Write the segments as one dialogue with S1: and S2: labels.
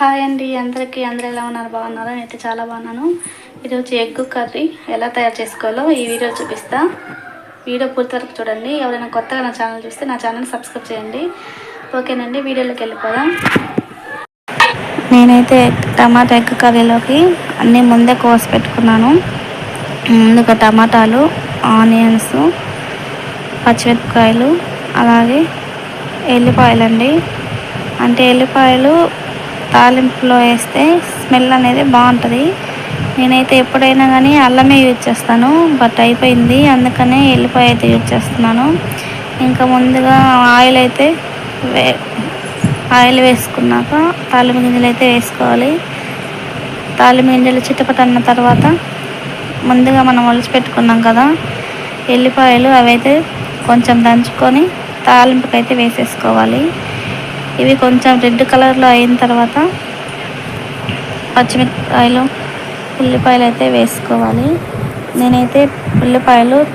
S1: Hi అండి అందరికీ అందరూ ఎలా ఉన్నారు? బాగున్నారా? నేనైతే చాలా బాగున్నాను. ఈరోజు ఎగ్ కర్రీ. ఎలా తయారు చేసుకోవాలో ఈ వీడియో చూపిస్తా. వీడియో పూర్తి వరకు చూడండి. ఎవరైనా కొత్తగా నా ఛానల్ చూస్తే నా ఛానల్ సబ్స్క్రైబ్ చేయండి. ఓకేనండి వీడియోలోకి వెళ్ళిపోదాం. నేనైతే టమాటా ఎగ్ కర్రీలోకి అన్నీ ముందే కోసి పెట్టుకున్నాను. ముందుగా టమాటాలు ఆనియన్స్ పచ్చిమిరపకాయలు అలాగే ఎల్లిపాయలండి. అంటే ఎల్లిపాయలు తాలింపులో వేస్తే స్మెల్ అనేది బాగుంటుంది. నేనైతే ఎప్పుడైనా కానీ అల్లమే యూజ్ చేస్తాను బట్ అయిపోయింది. అందుకనే ఎల్లిపాయ అయితే యూజ్ చేస్తున్నాను. ఇంకా ముందుగా ఆయిల్ అయితే వే ఆయిల్ వేసుకున్నాక తాలింపు గింజలు అయితే వేసుకోవాలి. తాలింపు గింజలు చిట్టపట తర్వాత ముందుగా మనం ఒలిచి పెట్టుకున్నాం కదా ఎల్లిపాయలు అవైతే కొంచెం దంచుకొని తాలింపుకైతే వేసేసుకోవాలి. ఇవి కొంచెం రెడ్ కలర్లో అయిన తర్వాత పచ్చిమిరపకాయలు ఉల్లిపాయలు అయితే వేసుకోవాలి. నేనైతే ఉల్లిపాయలు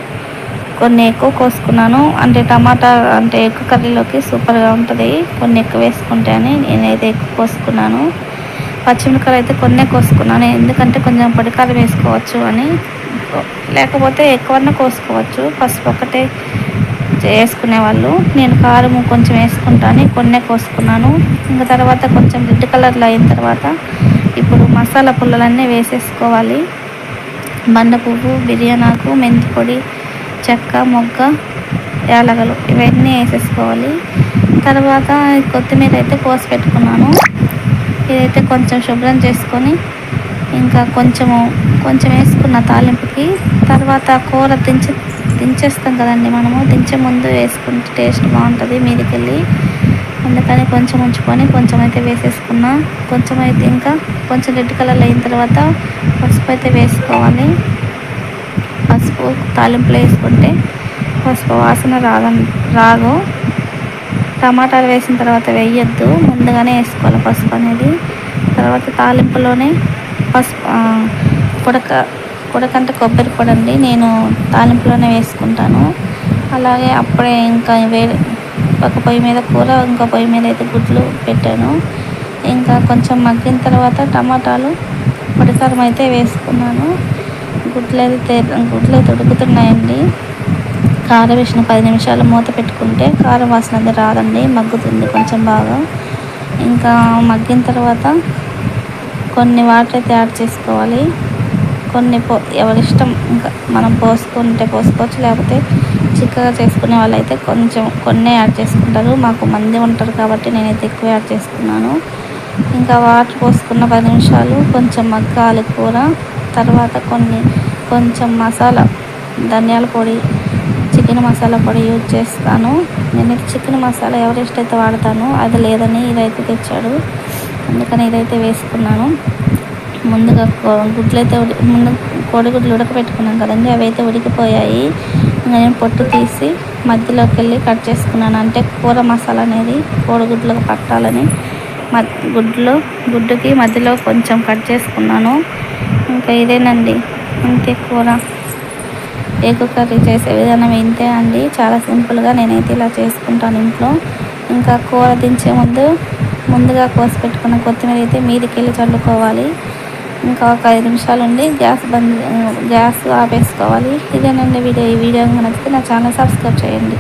S1: కొన్ని ఎక్కువ కోసుకున్నాను. అంటే టమాటా అంటే ఎక్కువ కర్రీలోకి సూపర్గా ఉంటుంది. కొన్ని ఎక్కువ వేసుకుంటే అని నేనైతే ఎక్కువ కోసుకున్నాను. పచ్చిమిరపకాయలు అయితే కొన్నే కోసుకున్నాను. ఎందుకంటే కొంచెం పొడికాయలు వేసుకోవచ్చు అని. లేకపోతే ఎక్కువన్నా కోసుకోవచ్చు. పసుపు ఒకటే వేసుకునే వాళ్ళు. నేను కారం కొంచెం వేసుకుంటాను కొన్నే కోసుకున్నాను. ఇంకా తర్వాత కొంచెం రెడ్ కలర్లో అయిన తర్వాత ఇప్పుడు మసాలా పుల్లలన్నీ వేసేసుకోవాలి. బండ పువ్వు బిర్యానాకు మెంతి పొడి చెక్క మొగ్గ యాలగలు ఇవన్నీ వేసేసుకోవాలి. తర్వాత కొత్తిమీర అయితే కోసి పెట్టుకున్నాను. ఇదైతే కొంచెం శుభ్రం చేసుకొని ఇంకా కొంచెము కొంచెం వేసుకున్న తాలింపుకి తర్వాత కూర దించి దించేస్తాం కదండి మనము. దించే ముందు వేసుకుంటే టేస్ట్ బాగుంటుంది మీదకెళ్ళి. అందుకని కొంచెం ఉంచుకొని కొంచెం అయితే వేసేసుకున్నా. కొంచెం అయితే ఇంకా కొంచెం రెడ్ కలర్ అయిన తర్వాత పసుపు అయితే వేసుకోవాలి. పసుపు తాలింపులో వేసుకుంటే పసుపు వాసన రాదం. రాగు టమాటాలు వేసిన తర్వాత వేయొద్దు. ముందుగానే వేసుకోవాలి పసుపు అనేది. తర్వాత తాలింపులోనే పసుపు ఉడక ఉడకంటే కొబ్బరి పొడి అండి. నేను తాలింపులోనే వేసుకుంటాను. అలాగే అప్పుడే ఇంకా వేరే ఒక పొయ్యి మీద కూర ఇంకో పొయ్యి మీద అయితే గుడ్లు పెట్టాను. ఇంకా కొంచెం మగ్గిన తర్వాత టమాటాలు పొడికారం అయితే వేసుకున్నాను. గుడ్లు అయితే గుడ్లు అయితే ఉడుకుతున్నాయండి. కారం వేసిన పది నిమిషాలు మూత పెట్టుకుంటే కారం వాసన అది రాదండి మగ్గుతుంది కొంచెం బాగా. ఇంకా మగ్గిన తర్వాత కొన్ని వాటర్ అయితే యాడ్ చేసుకోవాలి. కొన్ని పో ఎవరిష్టం ఇంకా మనం పోసుకుంటే పోసుకోవచ్చు. లేకపోతే చిక్కగా చేసుకునే వాళ్ళైతే కొంచెం కొన్ని యాడ్ చేసుకుంటారు. మాకు మంది ఉంటారు కాబట్టి నేనైతే ఎక్కువ యాడ్ చేసుకున్నాను. ఇంకా వాటర్ పోసుకున్న పది నిమిషాలు కొంచెం మగ్గాలి కూర తర్వాత కొన్ని కొంచెం మసాలా ధనియాల పొడి చికెన్ మసాలా పొడి యూజ్ చేస్తాను. నేను చికెన్ మసాలా ఎవరెస్ట్ అయితే వాడతాను అది లేదని ఇదైతే తెచ్చాడు. అందుకని ఇదైతే వేసుకున్నాను. ముందుగా గుడ్లు అయితే ముందు కోడిగుడ్లు ఉడకబెట్టుకున్నాం కదండి అవి అయితే ఉడికిపోయాయి నేను పొట్టు తీసి మధ్యలోకి వెళ్ళి కట్ చేసుకున్నాను. అంటే కూర మసాలా అనేది కోడిగుడ్లకు పట్టాలని గుడ్లు గుడ్డుకి మధ్యలో కొంచెం కట్ చేసుకున్నాను. ఇంకా ఇదేనండి అంతే కూర. ఎగ్ కర్రీ చేసే విధానం ఇంతే అండి. చాలా సింపుల్గా నేనైతే ఇలా చేసుకుంటాను ఇంట్లో. ఇంకా కూర దించే ముందు ముందుగా కోసి పెట్టుకున్న కొత్తిమీర అయితే మీదికి వెళ్ళి చల్లుకోవాలి. ఇంకా ఒక ఐదు నిమిషాలుండి. గ్యాస్ బంద్ గ్యాస్ ఆపేసుకోవాలి. ఇదేనండి వీడియో. ఈ వీడియో నచ్చితే నా ఛానల్ సబ్స్క్రైబ్ చేయండి.